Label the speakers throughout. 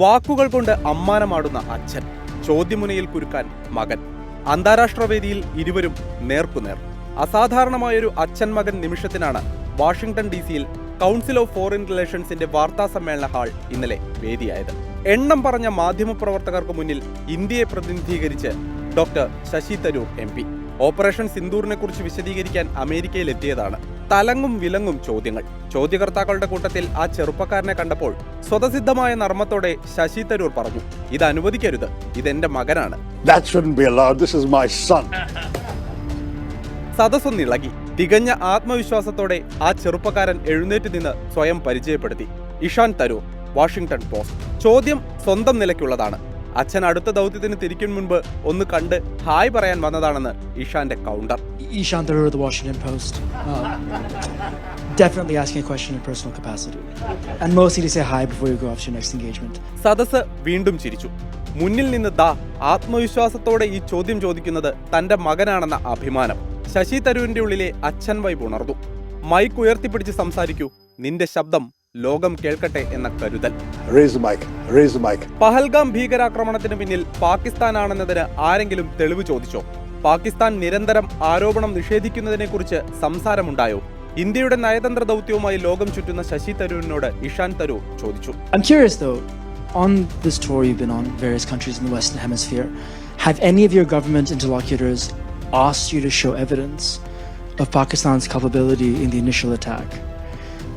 Speaker 1: വാക്കുകൾ കൊണ്ട് അമ്മാനമാടുന്ന അച്ഛൻ ചോദ്യമുനയിൽ കുരുക്കാൻ മകൻ. അന്താരാഷ്ട്ര വേദിയിൽ ഇരുവരും നേർക്കുനേർ. അസാധാരണമായൊരു അച്ഛൻ മകൻ നിമിഷത്തിനാണ് വാഷിംഗ്ടൺ ഡി സിയിൽ കൗൺസിൽ ഓഫ് ഫോറിൻ റിലേഷൻസിന്റെ വാർത്താ സമ്മേളന ഹാൾ ഇന്നലെ വേദിയായത്. എണ്ണം പറഞ്ഞ മാധ്യമപ്രവർത്തകർക്ക് മുന്നിൽ ഇന്ത്യയെ പ്രതിനിധീകരിച്ച് doctor Shashi Tharoor M P. Operation സിന്ദൂറിനെക്കുറിച്ച് വിശദീകരിക്കാൻ അമേരിക്കയിലെത്തിയതാണ് തലങ്ങും വിലങ്ങും ചോദ്യങ്ങൾ. ചോദ്യകർത്താക്കളുടെ കൂട്ടത്തിൽ ആ ചെറുപ്പക്കാരനെ കണ്ടപ്പോൾ സ്വതസിദ്ധമായ നർമ്മത്തോടെ ശശി തരൂർ പറഞ്ഞു ഇത് അനുവദിക്കരുത് ഇതെന്റെ മകനാണ്. സദസ്സൊന്നിളകി തികഞ്ഞ ആത്മവിശ്വാസത്തോടെ ആ ചെറുപ്പക്കാരൻ എഴുന്നേറ്റ് നിന്ന് സ്വയം പരിചയപ്പെടുത്തി. Ishaan Tharoor Washington Post. ചോദ്യം സ്വന്തം നിലയ്ക്കുള്ളതാണ്. അച്ഛൻ അടുത്ത ദൗത്യത്തിന് തിരിക്കും മുൻപ് ഒന്ന് കണ്ട് ഹായ് പറയാൻ വന്നതാണെന്ന് ഇഷാന്റെ counter
Speaker 2: Ishan Tharoor of the Washington Post. Definitely asking a question in personal capacity. And mostly to say hi before you go off to your next engagement.
Speaker 1: സദസ് വീണ്ടും ചിരിച്ചു മുന്നിൽ നിന്ന് ദാ ആത്മവിശ്വാസത്തോടെ ഈ ചോദ്യം ചോദിക്കുന്നത് തന്റെ മകനാണെന്ന അഭിമാനം ശശി തരൂരിന്റെ ഉള്ളിലെ അച്ഛൻ വൈബ് ഉണർന്നു മൈക്ക് ഉയർത്തിപ്പിടിച്ച് സംസാരിക്കൂ നിന്റെ ശബ്ദം ലോകം കേൾക്കട്ടെ എന്ന കരുതൽ
Speaker 3: Raise mic. Raise mic.
Speaker 1: Pahalgam ഭീകരാക്രമണത്തിന് പിന്നിൽ പാകിസ്ഥാനാണെന്നതിന് ആരെങ്കിലും തെളിവ് ചോദിച്ചോ പാകിസ്ഥാൻ നിരന്തരം ആരോപണം നിഷേധിക്കുന്നതിനെക്കുറിച്ച് സംസാരമുണ്ടായോ ഇന്ത്യയുടെ നയതന്ത്ര ദൗത്യവുമായി ലോകം ചുറ്റുന്ന ശശി തരൂരിനോട് ഇഷാൻ തരൂർ ചോദിച്ചു
Speaker 2: I'm curious though, on this tour you've been on, various countries in the Western Hemisphere, have any of your government interlocutors asked you to show evidence of Pakistan's culpability in the initial attack?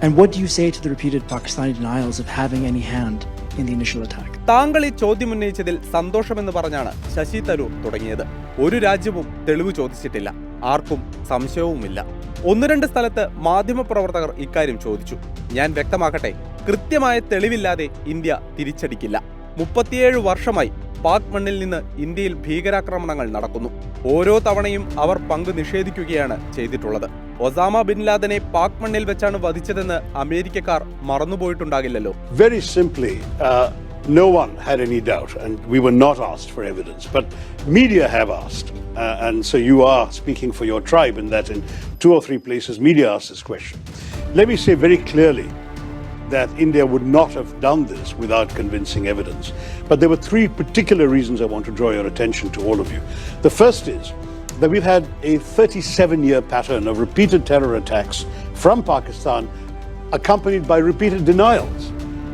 Speaker 2: And what do you say to the repeated Pakistani denials of having any hand in the initial attack?
Speaker 1: താങ്കൾ ഈ ചോദ്യം ഉന്നയിച്ചതിൽ സന്തോഷമെന്ന് പറഞ്ഞാണ് ശശി തരൂർ തുടങ്ങിയത്. ഒരു രാജ്യവും തെളിവ് ചോദിച്ചിട്ടില്ല. ആർക്കും സംശയവുമില്ല. ഒന്ന് രണ്ട് സ്ഥലത്ത് മാധ്യമപ്രവർത്തകർ ഇക്കാര്യം ചോദിച്ചു. ഞാൻ വ്യക്തമാക്കട്ടെ കൃത്യമായ തെളിവില്ലാതെ ഇന്ത്യ തിരിച്ചടിക്കില്ല. മുപ്പത്തിയേഴ് വർഷമായി പാക് മണ്ണിൽ നിന്ന് ഇന്ത്യയിൽ ഭീകരാക്രമണങ്ങൾ നടക്കുന്നു ഓരോ തവണയും അവർ പങ്ക് നിഷേധിക്കുകയാണ് ചെയ്തിട്ടുള്ളത് ഒസാമ ബിൻ ലാദനെ പാക് മണ്ണിൽ വെച്ചാണ് വധിച്ചതെന്ന് അമേരിക്കക്കാർ മറന്നുപോയിട്ടുണ്ടാകില്ലല്ലോ
Speaker 3: simply, uh, no one had any doubt, and we were not asked for evidence. But media have asked, uh, and so you are speaking for your tribe in that in two or three places media asked this question. Let me say very clearly that India would not have done this without convincing evidence. But there were three particular reasons I want to draw your attention to all of you. The first is that we've had a 37 year pattern of repeated terror attacks from Pakistan, accompanied by repeated denials.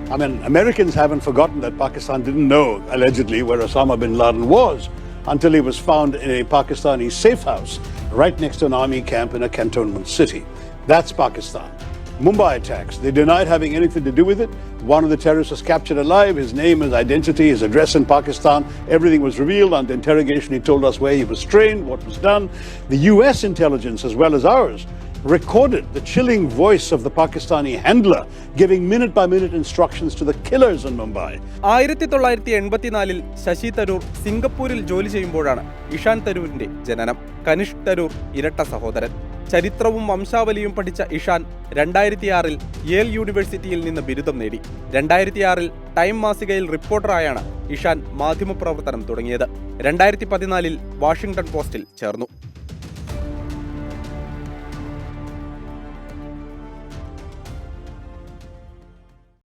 Speaker 3: I mean, Americans haven't forgotten that Pakistan didn't know, allegedly, where Osama bin Laden was until he was found in a Pakistani safe house right next to an army camp in a cantonment city. That's Pakistan. Mumbai attacks. They denied having anything to do with it. One of the terrorists was captured alive. His name, his identity, his address in Pakistan. Everything was revealed. Under interrogation, he told us where he was trained, what was done. The US intelligence, as well as ours, recorded the chilling voice of the Pakistani handler giving minute by minute instructions to the killers in Mumbai.
Speaker 1: ആയിരത്തി തൊള്ളായിരത്തി എൺപത്തിനാലിൽ ശശി തരൂർ സിംഗപ്പൂരിൽ ജോലി ചെയ്യുമ്പോഴാണ് ഇഷാൻ തരൂരിന്റെ ജനനം കനിഷ് തരൂർ ഇരട്ട സഹോദരൻ ചരിത്രവും വംശാവലിയും പഠിച്ച ഇഷാൻ രണ്ടായിരത്തിയാറിൽ യേൽ യൂണിവേഴ്സിറ്റിയിൽ നിന്ന് ബിരുദം നേടി. രണ്ടായിരത്തിയാറിൽ ടൈം മാസികയിൽ റിപ്പോർട്ടറായാണ് ഇഷാൻ മാധ്യമപ്രവർത്തനം തുടങ്ങിയത്. രണ്ടായിരത്തി പതിനാലിൽ വാഷിംഗ്ടൺ പോസ്റ്റിൽ ചേർന്നു.